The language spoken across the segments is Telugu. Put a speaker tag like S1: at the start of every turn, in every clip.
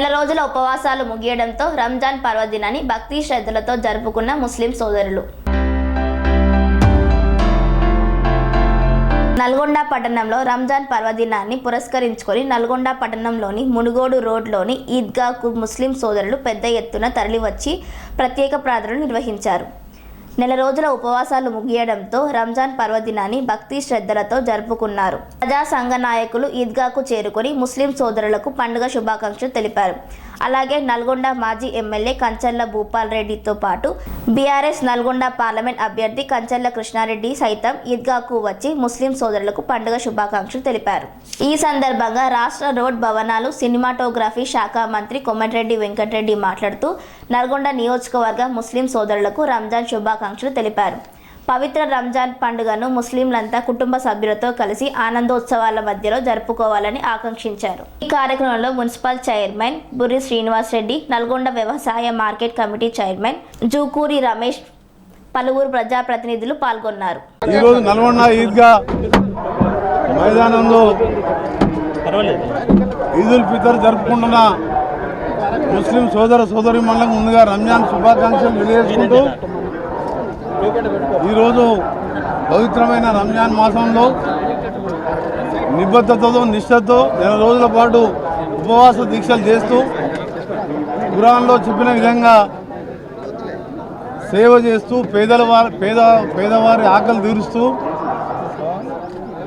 S1: నెల రోజుల ఉపవాసాలు ముగియడంతో రంజాన్ పర్వదినాన్ని భక్తి శ్రద్ధలతో జరుపుకున్న ముస్లిం సోదరులు. నల్గొండ పట్టణంలో రంజాన్ పర్వదినాన్ని పురస్కరించుకొని నల్గొండ పట్టణంలోని మునుగోడు రోడ్లోని ఈద్గాకు ముస్లిం సోదరులు పెద్ద ఎత్తున తరలివచ్చి ప్రత్యేక ప్రార్థనలు నిర్వహించారు. నెల రోజుల ఉపవాసాలు ముగియడంతో రంజాన్ పర్వదినాన్ని భక్తి శ్రద్ధలతో జరుపుకున్నారు. ప్రజా సంఘ నాయకులు ఈద్గాకు చేరుకొని ముస్లిం సోదరులకు పండుగ శుభాకాంక్షలు తెలిపారు. అలాగే నల్గొండ మాజీ ఎమ్మెల్యే కంచర్ల భూపాల్ రెడ్డితో పాటు బీఆర్ఎస్ నల్గొండ పార్లమెంట్ అభ్యర్థి కంచర్ల కృష్ణారెడ్డి సైతం ఈద్గాకు వచ్చి ముస్లిం సోదరులకు పండుగ శుభాకాంక్షలు తెలిపారు. ఈ సందర్భంగా రాష్ట్ర రోడ్ భవనాలు సినిమాటోగ్రఫీ శాఖ మంత్రి కొమటిరెడ్డి వెంకటరెడ్డి మాట్లాడుతూ నల్గొండ నియోజకవర్గ ముస్లిం సోదరులకు రంజాన్ శుభాకాంక్షలు తెలిపారు. పవిత్ర రంజాన్ పండుగను ముస్లింలంతా కుటుంబ సభ్యులతో కలిసి ఆనందోత్సవాల మధ్యలో జరుపుకోవాలని ఆకాంక్షించారు. ఈ కార్యక్రమంలో మున్సిపల్ చైర్మన్ బుర్రి శ్రీనివాస్ రెడ్డి నల్గొండ వ్యవసాయ market committee chairman Jukuri Ramesh పలువురు ప్రజాప్రతినిధులు పాల్గొన్నారు.
S2: ఈరోజు నల్గొండ ఈద్గా మైదానంలో ఈదుల్ ఫితర్ జరుపుకుంటున్న ముస్లిం సోదర సోదరి మండలం ముందుగా రంజాన్ శుభాకాంక్షలు తెలియజేసుకుంటూ ఈరోజు పవిత్రమైన రంజాన్ మాసంలో నిబద్ధతతో నిష్ఠతో నెల రోజుల పాటు ఉపవాస దీక్షలు చేస్తూ ఖురాన్లో చెప్పిన విధంగా సేవ చేస్తూ పేదల వారి పేద పేదవారి ఆకలి తీరుస్తూ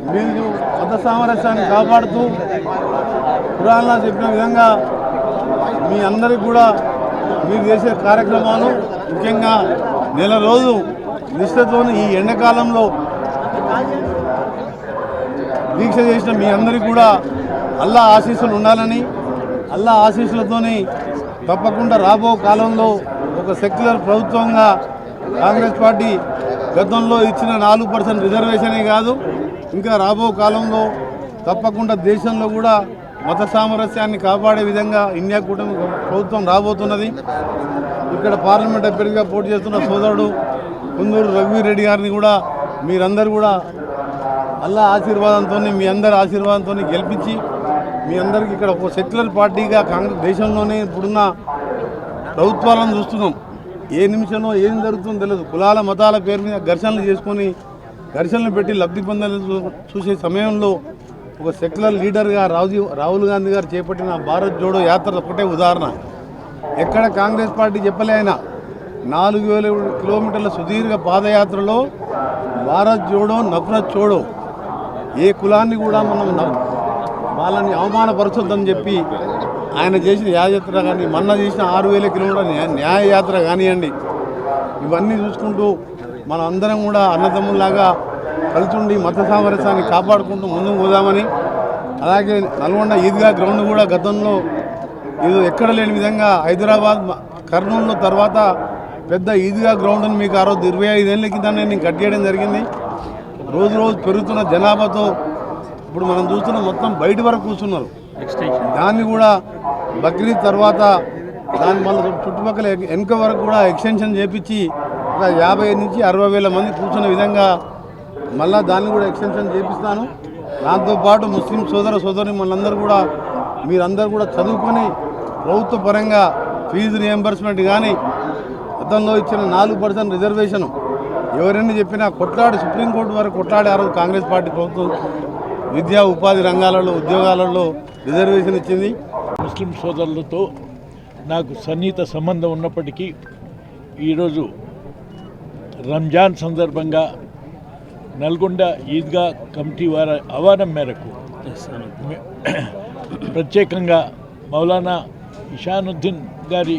S2: మీరు మత సామరస్యాన్ని కాపాడుతూ గురాన్లో చెప్పిన విధంగా మీ అందరికి కూడా మీరు చేసే కార్యక్రమాలు ముఖ్యంగా నెల రోజు నిష్ఠతో ఈ ఎండాకాలంలో దీక్ష చేసిన మీ అందరికీ కూడా అల్లా ఆశీస్సులు ఉండాలని అల్లా ఆశీస్సులతోని తప్పకుండా రాబో కాలంలో ఒక సెక్యులర్ ప్రభుత్వంగా కాంగ్రెస్ పార్టీ గతంలో ఇచ్చిన నాలుగు పర్సెంట్ రిజర్వేషనే కాదు ఇంకా రాబో కాలంలో తప్పకుండా దేశంలో కూడా మత సామరస్యాన్ని కాపాడే విధంగా ఇండియా కూటమి ప్రభుత్వం రాబోతున్నది. ఇక్కడ పార్లమెంట్ అభ్యర్థిగా పోటీ చేస్తున్న సోదరుడు కుందూరు రఘువీరెడ్డి గారిని కూడా మీరందరూ కూడా అల్లా ఆశీర్వాదంతో మీ అందరి ఆశీర్వాదంతో గెలిపించి మీ అందరికి ఇక్కడ ఒక సెక్యులర్ పార్టీగా కాంగ్రెస్ దేశంలోనే ఇప్పుడున్న ప్రభుత్వాలను చూస్తున్నాం. ఏ నిమిషంలో ఏం జరుగుతుందో తెలియదు. కులాల మతాల పేరు మీద ఘర్షణలు చేసుకొని ఘర్షణలు పెట్టి లబ్ధి పొందాలని చూ- చూసే సమయంలో ఒక సెక్యులర్ లీడర్గా రాజీవ్ రాహుల్ గాంధీ గారు చేపట్టిన భారత్ జోడో యాత్ర ఒకటే ఉదాహరణ. ఎక్కడ కాంగ్రెస్ పార్టీ చెప్పలే అయినా నాలుగు వేల కిలోమీటర్ల సుదీర్ఘ పాదయాత్రలో భారత్ జోడో నఫరత్ చోడో. ఏ కులాన్ని కూడా మనం వాళ్ళని అవమానపరచొద్దని చెప్పి ఆయన చేసిన యాత్ర కానీ మొన్న చేసిన ఆరు వేల కిలోమీటర్ల న్యాయయాత్ర కానివ్వండి ఇవన్నీ చూసుకుంటూ మనం అందరం కూడా అన్నదమ్ముల్లాగా కలిసి మత సామరస్యాన్ని కాపాడుకుంటూ ముందుకు పోదామని అలాగే నల్గొండ ఈద్గా గ్రౌండ్ కూడా గతంలో ఇది ఎక్కడ లేని విధంగా హైదరాబాద్ కర్నూలు తర్వాత పెద్ద ఈద్గా గ్రౌండ్ని మీకు ఆ రోజు ఇరవై ఐదేళ్ళ కింద నేను కట్ చేయడం జరిగింది. రోజు రోజు పెరుగుతున్న జనాభాతో ఇప్పుడు మనం చూస్తున్న మొత్తం బయట వరకు కూర్చున్నారు. దాన్ని కూడా బక్రీద్ తర్వాత దాని మళ్ళీ చుట్టుపక్కల వెనుక వరకు కూడా ఎక్స్టెన్షన్ చేపించి ఒక యాభై నుంచి అరవై వేల మంది కూర్చున్న విధంగా మళ్ళా దాన్ని కూడా ఎక్స్టెన్షన్ చేపిస్తాను దాంతోపాటు ముస్లిం సోదర సోదరి మనందరూ కూడా మీరందరూ కూడా చదువుకొని ప్రభుత్వ పరంగా ఫీజు రియంబర్స్మెంట్ కానీ గతంలో ఇచ్చిన నాలుగు పర్సెంట్ రిజర్వేషన్ ఎవరైనా చెప్పినా కొట్లాడి సుప్రీంకోర్టు వరకు కొట్లాడి ఆ రోజు కాంగ్రెస్ పార్టీ ప్రభుత్వం విద్యా ఉపాధి రంగాలలో ఉద్యోగాలలో రిజర్వేషన్ ఇచ్చింది.
S3: ముస్లిం సోదరులతో నాకు సన్నిహిత సంబంధం ఉన్నప్పటికీ ఈరోజు రంజాన్ సందర్భంగా నల్గొండ ఈద్గా కమిటీ వారి ఆహ్వానం మేరకు ప్రత్యేకంగా మౌలానా ఇషానుద్దీన్ గారి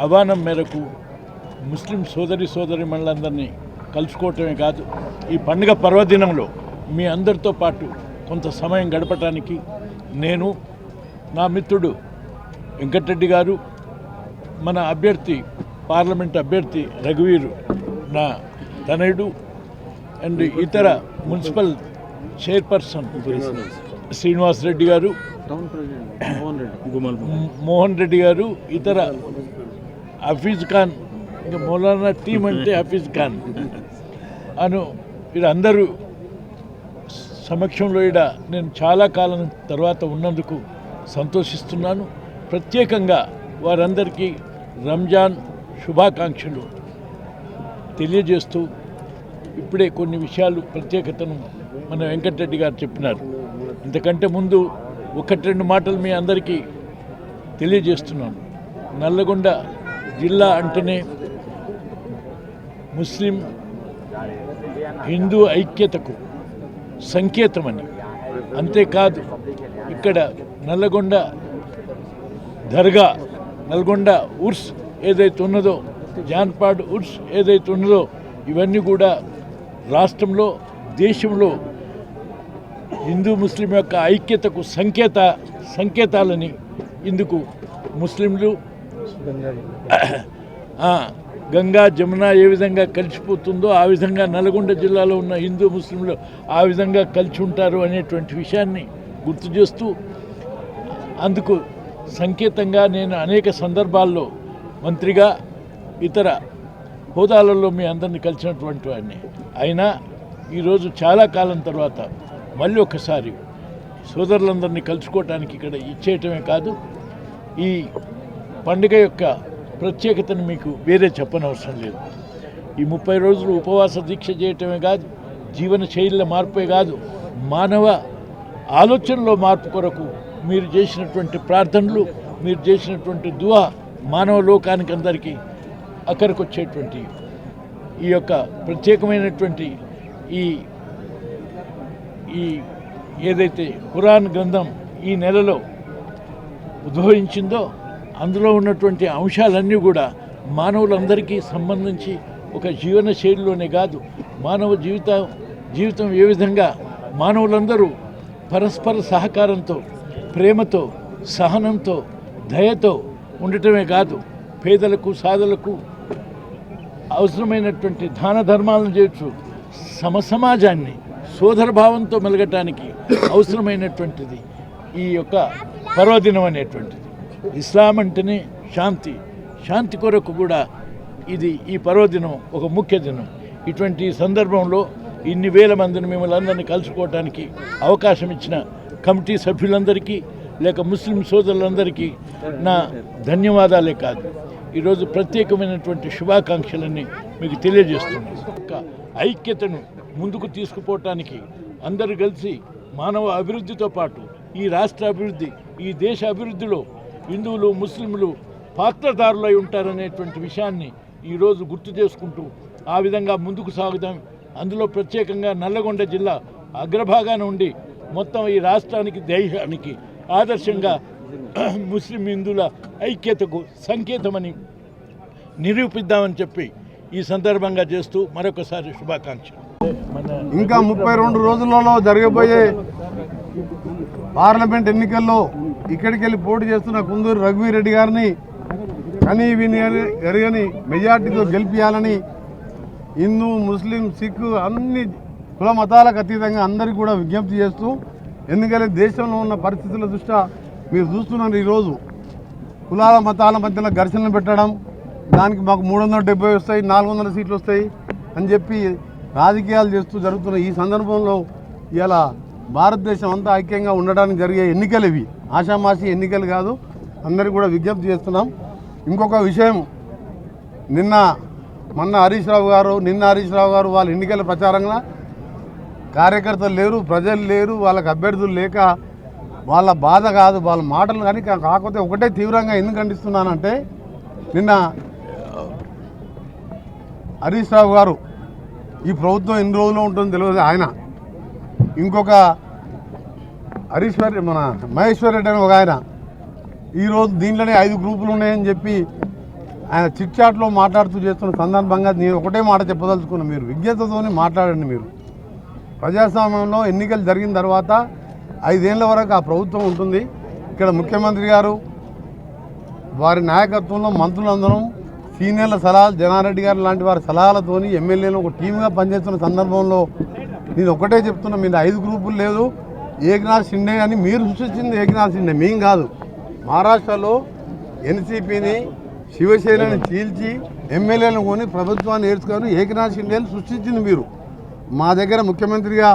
S3: ఆహ్వానం మేరకు ముస్లిం సోదరి సోదరి మండలందరినీ కలుసుకోవటమే కాదు ఈ పండుగ పర్వదినంలో మీ అందరితో పాటు కొంత సమయం గడపటానికి నేను నా మిత్రుడు వెంకటరెడ్డి గారు మన అభ్యర్థి పార్లమెంట్ అభ్యర్థి రఘువీరు నా తనయుడు అండ్ ఇతర మున్సిపల్ చైర్పర్సన్ శ్రీనివాస్ రెడ్డి గారు మోహన్ రెడ్డి గారు ఇతర హఫీజ్ ఖాన్ ఇంకా మౌలానా టీం అంటే హఫీజ్ ఖాన్. అను వీరందరూ సమక్షంలో ఈడ నేను చాలా కాలం తర్వాత ఉన్నందుకు సంతోషిస్తున్నాను. ప్రత్యేకంగా వారందరికీ రంజాన్ శుభాకాంక్షలు తెలియజేస్తూ ఇప్పుడే కొన్ని విషయాలు ప్రత్యేకతను మన వెంకటరెడ్డి గారు చెప్పినారు. ఇంతకంటే ముందు ఒకటి రెండు మాటలు మీ అందరికీ తెలియజేస్తున్నాను. నల్లగొండ జిల్లా అంటేనే ముస్లిం హిందూ ఐక్యతకు సంకేతమని. అంతేకాదు ఇక్కడ నల్లగొండ దర్గా నల్గొండ ఉర్స్ ఏదైతే ఉన్నదో జాన్పాడ్ ఉర్స్ ఏదైతే ఉన్నదో ఇవన్నీ కూడా రాష్ట్రంలో దేశంలో హిందూ ముస్లిం యొక్క ఐక్యతకు సంకేత సంకేతాలని ఇందుకు ముస్లింలు గంగా జమున ఏ విధంగా కలిసిపోతుందో ఆ విధంగా నల్గొండ జిల్లాలో ఉన్న హిందూ ముస్లింలు ఆ విధంగా కలిసి ఉంటారు అనేటువంటి విషయాన్ని గుర్తు చేస్తూ అందుకు సంకేతంగా నేను అనేక సందర్భాల్లో మంత్రిగా ఇతర హోదాలలో మీ అందరిని కలిసినటువంటి వాడిని. అయినా ఈరోజు చాలా కాలం తర్వాత మళ్ళీ ఒకసారి సోదరులందరినీ కలుసుకోవటానికి ఇక్కడ ఇచ్చేయటమే కాదు ఈ పండుగ యొక్క ప్రత్యేకతను మీకు వేరే చెప్పనవసరం లేదు. ఈ ముప్పై రోజులు ఉపవాస దీక్ష చేయటమే కాదు జీవన శైలిలో మార్పే కాదు మానవ ఆలోచనలో మార్పు కొరకు మీరు చేసినటువంటి ప్రార్థనలు మీరు చేసినటువంటి దువా మానవ లోకానికి అందరికీ అక్కడికి వచ్చేటువంటి ఈ యొక్క ప్రత్యేకమైనటువంటి ఈ ఈ ఏదైతే ఖురాన్ గ్రంథం ఈ నెలలో ఉద్భవించిందో అందులో ఉన్నటువంటి అంశాలన్నీ కూడా మానవులందరికీ సంబంధించి ఒక జీవన శైలిలోనే కాదు. మానవ జీవితం జీవితం ఏ విధంగా మానవులందరూ పరస్పర సహకారంతో ప్రేమతో సహనంతో దయతో ఉండటమే కాదు పేదలకు సాధలకు అవసరమైనటువంటి దాన ధర్మాలను చేయొచ్చు. సమసమాజాన్ని సోదర భావంతో మెలగటానికి అవసరమైనటువంటిది ఈ యొక్క పర్వదినం అనేటువంటిది. ఇస్లాం అంటేనే శాంతి. శాంతి కొరకు కూడా ఇది ఈ పర్వదినం ఒక ముఖ్య దినం. ఇటువంటి సందర్భంలో ఇన్ని వేల మందిని మిమ్మల్ని అందరినీ కలుసుకోవటానికి అవకాశం ఇచ్చిన కమిటీ సభ్యులందరికీ లేక ముస్లిం సోదరులందరికీ నా ధన్యవాదాలే కాదు. ఈరోజు ప్రత్యేకమైనటువంటి శుభాకాంక్షలన్నీ మీకు తెలియజేస్తున్నాను. ఒక ఐక్యతను ముందుకు తీసుకుపోవటానికి అందరూ కలిసి మానవ అభివృద్ధితో పాటు ఈ రాష్ట్ర అభివృద్ధి ఈ దేశ అభివృద్ధిలో హిందువులు ముస్లింలు పాత్రదారులై ఉంటారనేటువంటి విషయాన్ని ఈరోజు గుర్తు చేసుకుంటూ ఆ విధంగా ముందుకు సాగుదాం. అందులో ప్రత్యేకంగా నల్లగొండ జిల్లా అగ్రభాగాన ఉండి మొత్తం ఈ రాష్ట్రానికి దేశానికి ఆదర్శంగా ముస్లిం హిందువుల ఐక్యతకు సంకేతమని నిరూపిద్దామని చెప్పి ఈ సందర్భంగా చేస్తూ మరొకసారి శుభాకాంక్షలు.
S2: ఇంకా ముప్పై రెండు రోజులలో జరగబోయే పార్లమెంట్ ఎన్నికల్లో ఇక్కడికి వెళ్ళి పోటీ చేస్తున్న కుందూరు రఘువీరెడ్డి గారిని కనీ విని ఎరగని మెజార్టీతో గెలిపించాలని హిందూ ముస్లిం సిక్ అన్ని కుల మతాలకు అతీతంగా అందరికీ కూడా విజ్ఞప్తి చేస్తూ ఎందుకంటే దేశంలో ఉన్న పరిస్థితుల దృష్ట్యా మీరు చూస్తున్నారు ఈరోజు. కులాల మతాల మధ్యలో ఘర్షణలు పెట్టడం దానికి మాకు మూడు వందల డెబ్బై వస్తాయి నాలుగు వందల సీట్లు వస్తాయి అని చెప్పి రాజకీయాలు చేస్తూ జరుగుతున్న ఈ సందర్భంలో ఇలా భారతదేశం అంతా ఐక్యంగా ఉండడానికి జరిగే ఎన్నికలు ఇవి. ఆషామాషి ఎన్నికలు కాదు అందరికీ కూడా విజ్ఞప్తి చేస్తున్నాం. ఇంకొక విషయం నిన్న మొన్న హరీష్ రావు గారు నిన్న హరీష్ రావు గారు వాళ్ళ ఎన్నికల ప్రచారంగా కార్యకర్తలు లేరు ప్రజలు లేరు వాళ్ళకి అభ్యర్థులు లేక వాళ్ళ బాధ కాదు వాళ్ళ మాటలు కానీ కాకపోతే ఒకటే తీవ్రంగా ఎందుకు ఖండిస్తున్నానంటే నిన్న హరీష్ రావు గారు ఈ ప్రభుత్వం ఎన్ని రోజులు ఉంటుందో తెలియదు ఆయన ఇంకొక హరీశ్వర్ మన మహేశ్వర్ రెడ్డి అని ఒక ఆయన. ఈరోజు దీంట్లోనే ఐదు గ్రూపులు ఉన్నాయని చెప్పి ఆయన చిట్చాట్లో మాట్లాడుతూ చేస్తున్న సందర్భంగా నేను ఒకటే మాట చెప్పదలుచుకున్నా. మీరు విజ్ఞతతోని మాట్లాడండి మీరు. ప్రజాస్వామ్యంలో ఎన్నికలు జరిగిన తర్వాత ఐదేళ్ళ వరకు ఆ ప్రభుత్వం ఉంటుంది. ఇక్కడ ముఖ్యమంత్రి గారు వారి నాయకత్వంలో మంత్రులందరం సీనియర్ల సలహాలు జనారెడ్డి గారు లాంటి వారి సలహాలతోని ఎమ్మెల్యేలు ఒక టీమ్గా పనిచేస్తున్న సందర్భంలో నేను ఒకటే చెప్తున్నా మీద ఐదు గ్రూపులు లేదు. ఏకనాథ్ షిండే అని మీరు సృష్టించింది ఏకనాథ్ షిండే. మేం కాదు. మహారాష్ట్రలో ఎన్సీపీని శివసేనని చీల్చి ఎమ్మెల్యేలను కొని ప్రభుత్వాన్ని ఏర్చుకొని ఏకనాథ్ షిండేని సృష్టించింది మీరు. మా దగ్గర ముఖ్యమంత్రిగా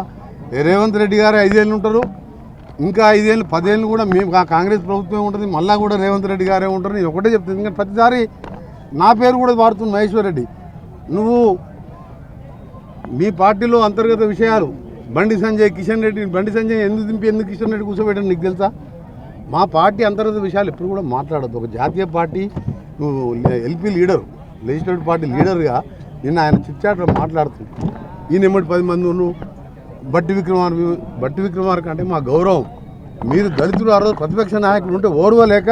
S2: రేవంత్ రెడ్డి గారు ఐదేళ్ళు ఉంటారు. ఇంకా ఐదేళ్ళు పదేళ్ళు కూడా మేము కాంగ్రెస్ ప్రభుత్వం ఉంటుంది. మళ్ళా కూడా రేవంత్ రెడ్డి గారే ఉంటారు. నేను ఒకటే చెప్తాను ఎందుకంటే ప్రతిసారి నా పేరు కూడా వాడుతుంది మహేశ్వర్ రెడ్డి. నువ్వు మీ పార్టీలో అంతర్గత విషయాలు బండి సంజయ్ కిషన్ రెడ్డి బండి సంజయ్ ఎందుకు దింపి ఎందుకు కిషన్ రెడ్డి కూర్చోబెట్టాను నీకు తెలుసా? మా పార్టీ అంతర్గత విషయాలు ఎప్పుడు కూడా మాట్లాడద్దు. ఒక జాతీయ పార్టీ నువ్వు ఎల్పీ లీడర్ లెజిస్లేటివ్ పార్టీ లీడర్గా నిన్న ఆయన చిట్చాట్లో మాట్లాడుతుంది ఈయన ఎమ్మటి పది మంది నువ్వు బట్టి విక్రమార్ బట్టి విక్రమార్క అంటే మా గౌరవం. మీరు దళితులు ఆ రోజు ప్రతిపక్ష నాయకులు ఉంటే ఓర్వలేక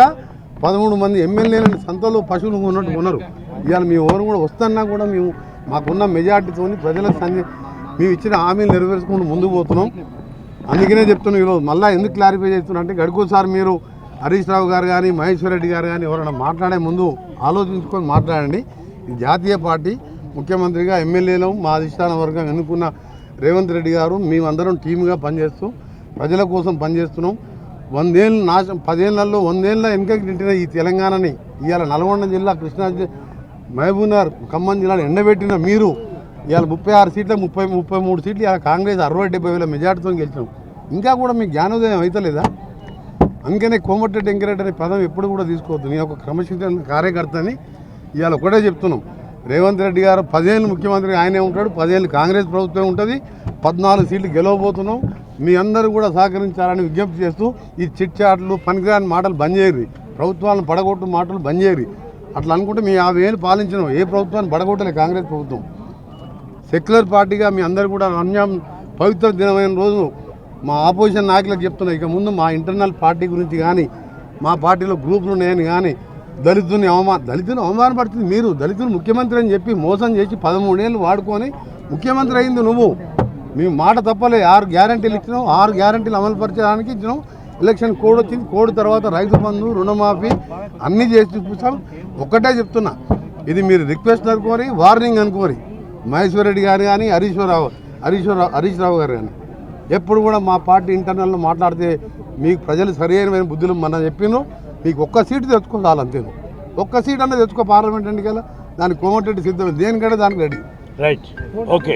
S2: పదమూడు మంది ఎమ్మెల్యేలను సంతలో పశువులు ఉన్నట్టు ఉన్నారు. ఇవాళ మీ ఓరు కూడా వస్తున్నా కూడా మేము మాకున్న మెజార్టీతో ప్రజలకు సంది మేము ఇచ్చిన హామీలు నెరవేర్చుకుంటూ ముందుకు పోతున్నాం. అందుకనే చెప్తున్నాం ఈరోజు. మళ్ళీ ఎందుకు క్లారిఫై చేస్తున్నా అంటే గడుకోసారి మీరు హరీష్ రావు గారు కానీ మహేశ్వర్ రెడ్డి గారు కానీ ఎవరైనా మాట్లాడే ముందు ఆలోచించుకొని మాట్లాడండి. ఇది జాతీయ పార్టీ ముఖ్యమంత్రిగా ఎమ్మెల్యేలు మా అధిష్టాన వర్గం ఎన్నుకున్న రేవంత్ రెడ్డి గారు మేమందరం టీమ్గా పనిచేస్తూ ప్రజల కోసం పనిచేస్తున్నాం. వందేళ్ళు నాశ పదేళ్ళలో వందేళ్ళ వెనుకకి నింటిన ఈ తెలంగాణని ఇవాళ నల్గొండ జిల్లా కృష్ణా జి- మహబూబ్నగర్ ఖమ్మం జిల్లాలో ఎండబెట్టిన మీరు ఇవాళ ముప్పై ఆరు సీట్లు ముప్పై ముప్పై మూడు సీట్లు ఇవాళ కాంగ్రెస్ అరవై డెబ్బై వేల మెజార్టీతో గెలిచినాం. ఇంకా కూడా మీకు జ్ఞానోదయం అవుతలేదా అందుకనే కోమటిరెడ్డి వెంకరెడ్డి అనే పదం ఎప్పుడు కూడా తీసుకోవద్దు. నేను ఒక క్రమశిక్షణ కార్యకర్తని ఇవాళ ఒకటే చెప్తున్నాం. రేవంత్ రెడ్డి గారు పదేళ్ళు ముఖ్యమంత్రి ఆయనే ఉంటాడు పదేళ్ళు కాంగ్రెస్ ప్రభుత్వం ఉంటుంది పద్నాలుగు సీట్లు గెలవబోతున్నాం. మీ అందరూ కూడా సహకరించాలని విజ్ఞప్తి చేస్తూ ఈ చిట్ చాట్లు పనికిరాని మాటలు బంద్ చేయరు ప్రభుత్వాలను పడగొట్టు మాటలు బంద్ చేయరు అట్లా అనుకుంటే మీ యాభై ఏళ్ళు పాలించినాం. ఏ ప్రభుత్వాన్ని పడగొట్టలే కాంగ్రెస్ ప్రభుత్వం. సెక్యులర్ పార్టీగా మీ అందరు కూడా అన్యాయం పవిత్ర దినమైన రోజు మా ఆపోజిషన్ నాయకులకు చెప్తున్నా. ఇక ముందు మా ఇంటర్నల్ పార్టీ గురించి కానీ మా పార్టీలో గ్రూపులు ఉన్నాయని కానీ దళితుని అవమాన దళితుని అవమానపడుతుంది మీరు. దళితులు ముఖ్యమంత్రి అని చెప్పి మోసం చేసి పదమూడేళ్ళు వాడుకొని ముఖ్యమంత్రి అయింది నువ్వు. మేము మాట తప్పలే. ఆరు గ్యారంటీలు ఇచ్చినావు. ఆరు గ్యారంటీలు అమలు పరచడానికి ఇచ్చినాం ఎలక్షన్ కోడ్ వచ్చింది. కోడ్ తర్వాత రైతు బంధు రుణమాఫీ అన్నీ చేసి చూపిస్తాం. ఒక్కటే చెప్తున్నా. ఇది మీరు రిక్వెస్ట్ అనుకోరి వార్నింగ్ అనుకోరి మహేశ్వర్ రెడ్డి గారు కానీ హరీశ్వరరావు హరీశ్వరరావు హరీష్ రావు గారు కానీ. ఎప్పుడు కూడా మా పార్టీ ఇంటర్నల్లో మాట్లాడితే మీకు ప్రజలు సరైన బుద్ధులు మన చెప్పిను మీకు ఒక్క సీటు తెచ్చుకో చాలు అంతే. ఒక్క సీట్ అన్న తెచ్చుకో పార్లమెంట్ ఎన్నికల దానికి కోమటిరెడ్డి సిద్ధం. దేనికంటే దానికి ready.
S3: Right. Okay.